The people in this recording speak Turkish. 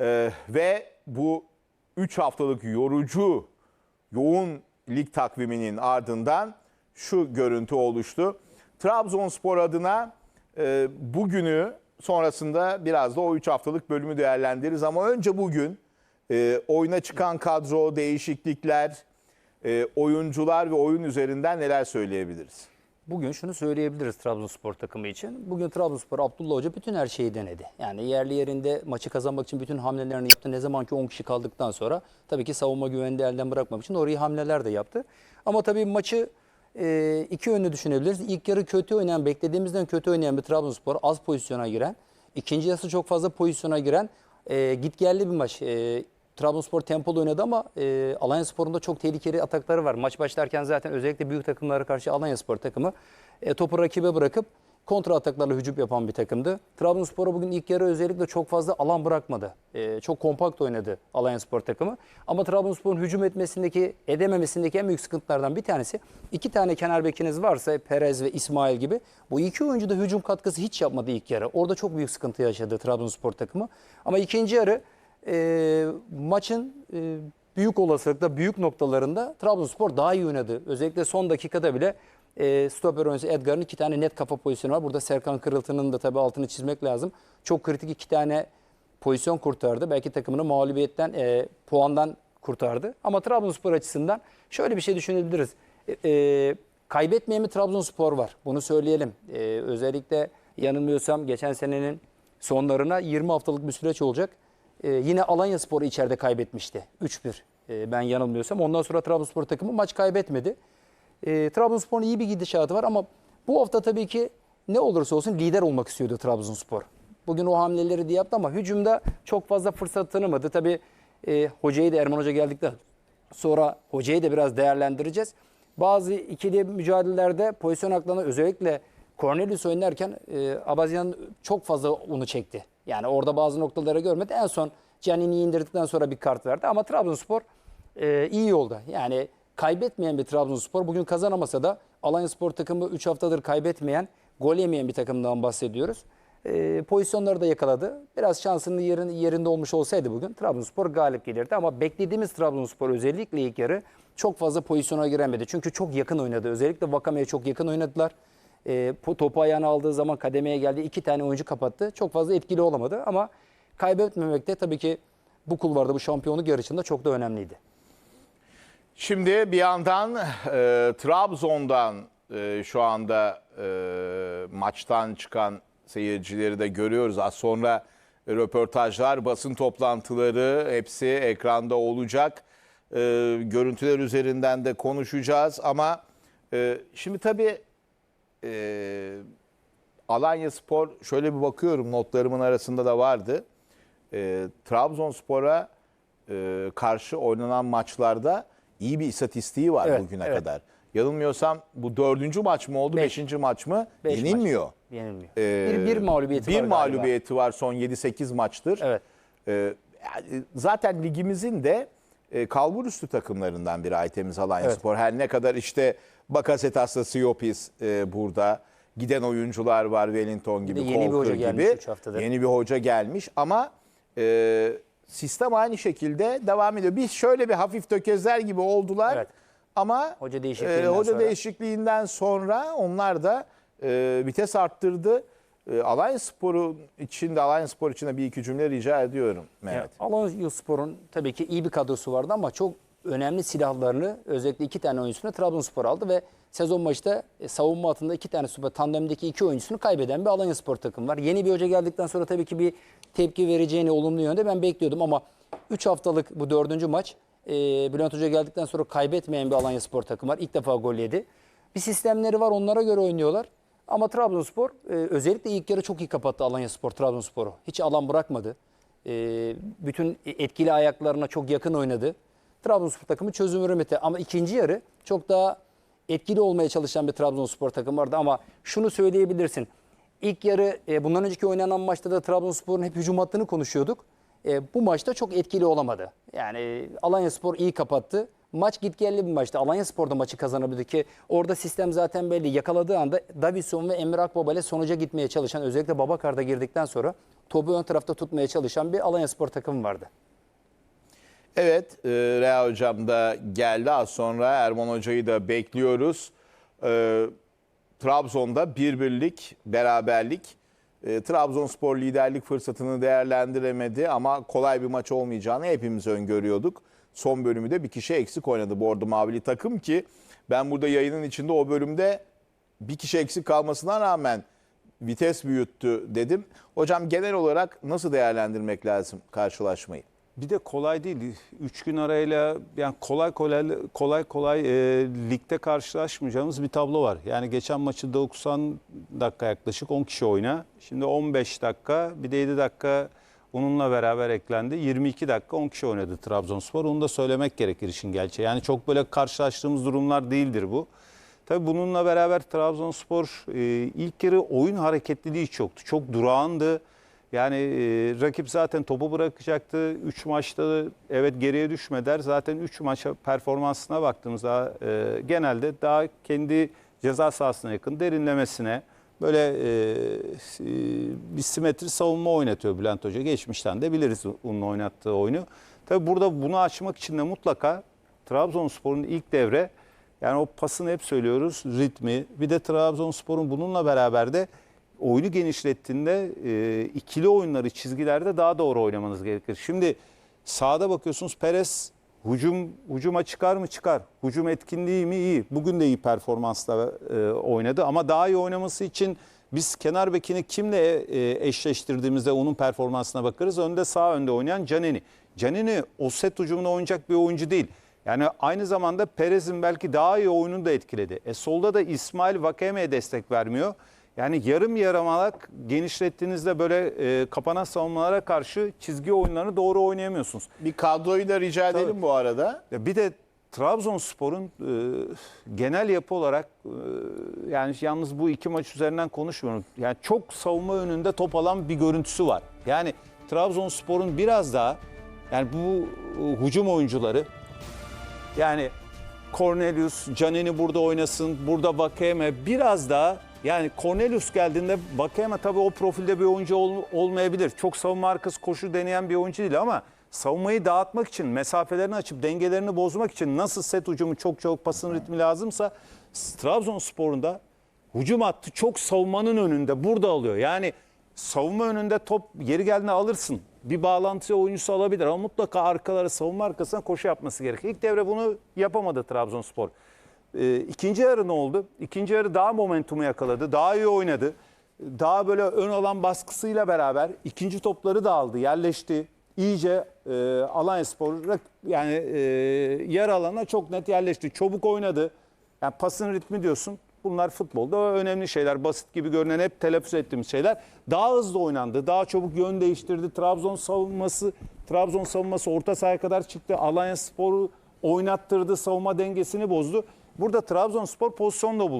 Ee, ve bu 3 haftalık yorucu, yoğun lig takviminin ardından şu görüntü oluştu. Trabzonspor adına e, bugünü sonrasında biraz da o 3 haftalık bölümü değerlendiririz. Ama önce bugün e, oyuna çıkan kadro, değişiklikler, e, oyuncular ve oyun üzerinden neler söyleyebiliriz? Bugün şunu söyleyebiliriz Trabzonspor takımı için. Bugün Trabzonspor Abdullah Hoca bütün her şeyi denedi. Yani yerli yerinde maçı kazanmak için bütün hamlelerini yaptı. Ne zaman ki 10 kişi kaldıktan sonra tabii ki savunma güvenini de elden bırakmamak için orayı hamleler de yaptı. Ama tabii maçı e, iki yönlü düşünebiliriz. İlk yarı kötü oynayan, beklediğimizden kötü oynayan bir Trabzonspor az pozisyona giren, ikinci yarısı çok fazla pozisyona giren e, gitgelli bir maç. E, Trabzonspor tempolu oynadı ama e, Alanyaspor'un da çok tehlikeli atakları var. Maç başlarken zaten özellikle büyük takımlara karşı Alanyaspor takımı e, topu rakibe bırakıp kontra ataklarla hücum yapan bir takımdı. Trabzonspor'a bugün ilk yarı özellikle çok fazla alan bırakmadı. E, çok kompakt oynadı Alanyaspor takımı. Ama Trabzonspor'un hücum etmesindeki, edememesindeki en büyük sıkıntılardan bir tanesi iki tane kenar bekiniz varsa Perez ve İsmail gibi bu iki oyuncu da hücum katkısı hiç yapmadı ilk yarı. Orada çok büyük sıkıntı yaşadı Trabzonspor takımı. Ama ikinci yarı e, maçın e, büyük olasılıkla büyük noktalarında Trabzonspor daha iyi oynadı. Özellikle son dakikada bile e, stoper oyuncusu Edgar'ın iki tane net kafa pozisyonu var. Burada Serkan Kırıltı'nın da tabii altını çizmek lazım. Çok kritik iki tane pozisyon kurtardı. Belki takımını mağlubiyetten, e, puandan kurtardı. Ama Trabzonspor açısından şöyle bir şey düşünebiliriz. E, e, kaybetmeyen bir Trabzonspor var. Bunu söyleyelim. E, özellikle yanılmıyorsam geçen senenin sonlarına 20 haftalık bir süreç olacak. Ee, yine Alanya Spor'u içeride kaybetmişti. 3-1 ee, ben yanılmıyorsam. Ondan sonra Trabzonspor takımı maç kaybetmedi. Ee, Trabzonspor'un iyi bir gidişatı var ama bu hafta tabii ki ne olursa olsun lider olmak istiyordu Trabzonspor. Bugün o hamleleri de yaptı ama hücumda çok fazla fırsat tanımadı. Tabii e, hocayı da Erman Hoca geldikten sonra hocayı da biraz değerlendireceğiz. Bazı ikili mücadelelerde pozisyon haklarına özellikle Cornelius oynarken e, Abazyan çok fazla onu çekti. Yani orada bazı noktaları görmedi. En son Canini'yi indirdikten sonra bir kart verdi. Ama Trabzonspor e, iyi yolda. Yani kaybetmeyen bir Trabzonspor. Bugün kazanamasa da Alanya Spor takımı 3 haftadır kaybetmeyen, gol yemeyen bir takımdan bahsediyoruz. E, pozisyonları da yakaladı. Biraz şansının yerin, yerinde olmuş olsaydı bugün Trabzonspor galip gelirdi. Ama beklediğimiz Trabzonspor özellikle ilk yarı çok fazla pozisyona giremedi. Çünkü çok yakın oynadı. Özellikle Vakame'ye çok yakın oynadılar. E, topu ayağına aldığı zaman kademeye geldi. iki tane oyuncu kapattı. Çok fazla etkili olamadı ama kaybetmemek de tabii ki bu kulvarda bu şampiyonluk yarışında çok da önemliydi. Şimdi bir yandan e, Trabzon'dan e, şu anda e, maçtan çıkan seyircileri de görüyoruz. Az sonra röportajlar, basın toplantıları hepsi ekranda olacak. E, görüntüler üzerinden de konuşacağız ama e, şimdi tabii e, Alanya Spor şöyle bir bakıyorum notlarımın arasında da vardı. E, Trabzonspor'a e, karşı oynanan maçlarda iyi bir istatistiği var Evet, bugüne evet. kadar. Yanılmıyorsam bu dördüncü maç mı oldu, Beş. beşinci maç mı? Beş maç. Yenilmiyor. Yenilmiyor. Ee, bir, bir mağlubiyeti bir var galiba. mağlubiyeti var son 7-8 maçtır. Evet. Ee, yani zaten ligimizin de e, kalbur üstü takımlarından biri Aytemiz Alanya Evet. Spor. Her ne kadar işte Bakasetas'la Siopis e, burada. Giden oyuncular var Wellington gibi, yeni bir Colker hoca gelmiş gibi. üç haftadır. Yeni bir hoca gelmiş ama e, sistem aynı şekilde devam ediyor. Biz şöyle bir hafif tökezler gibi oldular. Evet. Ama Hoca değişikliğinden hoca sonra. değişikliğinden sonra onlar da e, vites arttırdı. E, Alanya Spor'un içinde Alanya Spor için de bir iki cümle rica ediyorum Mehmet. Alanya Spor'un tabii ki iyi bir kadrosu vardı ama çok önemli silahlarını özellikle iki tane oyuncusunu Trabzonspor aldı ve sezon başta e, savunma hattında iki tane süper tandemdeki iki oyuncusunu kaybeden bir Alanya Spor takım var. Yeni bir hoca geldikten sonra tabii ki bir tepki vereceğini olumlu yönde ben bekliyordum ama 3 haftalık bu dördüncü maç e, Bülent Hoca geldikten sonra kaybetmeyen bir Alanya Spor takım var. İlk defa gol yedi. Bir sistemleri var onlara göre oynuyorlar. Ama Trabzonspor e, özellikle ilk yarı çok iyi kapattı Alanya Spor Trabzonspor'u. Hiç alan bırakmadı. E, bütün etkili ayaklarına çok yakın oynadı. Trabzonspor takımı çözüm üretmedi. Ama ikinci yarı çok daha etkili olmaya çalışan bir Trabzonspor takım vardı. Ama şunu söyleyebilirsin. İlk yarı e, bundan önceki oynanan maçta da Trabzonspor'un hep hücum hattını konuşuyorduk. E, bu maçta çok etkili olamadı. Yani Alanya Spor iyi kapattı. Maç gitgelli bir maçtı. Alanya Spor da maçı kazanabildi ki orada sistem zaten belli. Yakaladığı anda Davison ve Emre Akbaba ile sonuca gitmeye çalışan özellikle Babakar'da girdikten sonra topu ön tarafta tutmaya çalışan bir Alanya Spor takımı vardı. Evet, e, Rea Hocam da geldi. Az sonra Erman Hoca'yı da bekliyoruz. E, Trabzon'da bir birlik, beraberlik. E, Trabzonspor liderlik fırsatını değerlendiremedi ama kolay bir maç olmayacağını hepimiz öngörüyorduk. Son bölümü de bir kişi eksik oynadı Bordo Mavili takım ki ben burada yayının içinde o bölümde bir kişi eksik kalmasına rağmen vites büyüttü dedim. Hocam genel olarak nasıl değerlendirmek lazım karşılaşmayı? Bir de kolay değil. Üç gün arayla yani kolay kolay kolay kolay e, ligde karşılaşmayacağımız bir tablo var. Yani geçen maçı 90 dakika yaklaşık 10 kişi oyna. Şimdi 15 dakika bir de 7 dakika onunla beraber eklendi. 22 dakika 10 kişi oynadı Trabzonspor. Onu da söylemek gerekir işin gerçeği. Yani çok böyle karşılaştığımız durumlar değildir bu. Tabii bununla beraber Trabzonspor e, ilk yarı oyun hareketliliği hiç yoktu. Çok durağandı. Yani e, rakip zaten topu bırakacaktı. 3 maçta evet geriye düşmediler. Zaten 3 maç performansına baktığımızda e, genelde daha kendi ceza sahasına yakın derinlemesine böyle e, bir simetri savunma oynatıyor Bülent Hoca. Geçmişten de biliriz onun oynattığı oyunu. Tabii burada bunu açmak için de mutlaka Trabzonspor'un ilk devre yani o pasını hep söylüyoruz ritmi. Bir de Trabzonspor'un bununla beraber de oyunu genişlettiğinde e, ikili oyunları çizgilerde daha doğru oynamanız gerekir. Şimdi sahada bakıyorsunuz Perez hücum hücuma çıkar mı çıkar. Hücum etkinliği mi iyi. Bugün de iyi performansla e, oynadı ama daha iyi oynaması için biz kenar bekini kimle e, eşleştirdiğimizde onun performansına bakarız. Önde sağ önde oynayan Canini. Canini o set hücumuna oynayacak bir oyuncu değil. Yani aynı zamanda Perez'in belki daha iyi oyununu da etkiledi. E solda da İsmail Vakeme'ye destek vermiyor. Yani yarım yaramalak genişlettiğinizde böyle e, kapanan savunmalara karşı çizgi oyunlarını doğru oynayamıyorsunuz. Bir kadroyu da rica edelim Tabii. bu arada. Ya bir de Trabzonspor'un e, genel yapı olarak e, yani yalnız bu iki maç üzerinden konuşmuyorum. Yani çok savunma önünde top alan bir görüntüsü var. Yani Trabzonspor'un biraz daha yani bu e, hücum oyuncuları yani Cornelius, Canini burada oynasın, burada Bakayeme biraz daha yani Cornelius geldiğinde Bakayeme tabii o profilde bir oyuncu ol- olmayabilir. Çok savunma arkası koşu deneyen bir oyuncu değil ama savunmayı dağıtmak için, mesafelerini açıp dengelerini bozmak için nasıl set hücumu çok çok pasın ritmi lazımsa Trabzonspor'un da hücum hattı çok savunmanın önünde burada alıyor. Yani savunma önünde top yeri geldiğinde alırsın. Bir bağlantıya oyuncusu alabilir ama mutlaka arkalara savunma arkasına koşu yapması gerekir. İlk devre bunu yapamadı Trabzonspor. Ee, ikinci yarı ne oldu? İkinci yarı daha momentumu yakaladı. Daha iyi oynadı. Daha böyle ön alan baskısıyla beraber ikinci topları da aldı. Yerleşti. İyice e, Alanyaspor rak- yani e, yer alana çok net yerleşti. Çabuk oynadı. Yani pasın ritmi diyorsun. Bunlar futbolda önemli şeyler. Basit gibi görünen hep telaffuz ettiğimiz şeyler. Daha hızlı oynandı. Daha çabuk yön değiştirdi. Trabzon savunması Trabzon savunması orta sahaya kadar çıktı. Alanya Spor'u oynattırdı. Savunma dengesini bozdu. Burada Trabzonspor pozisyon da buldu.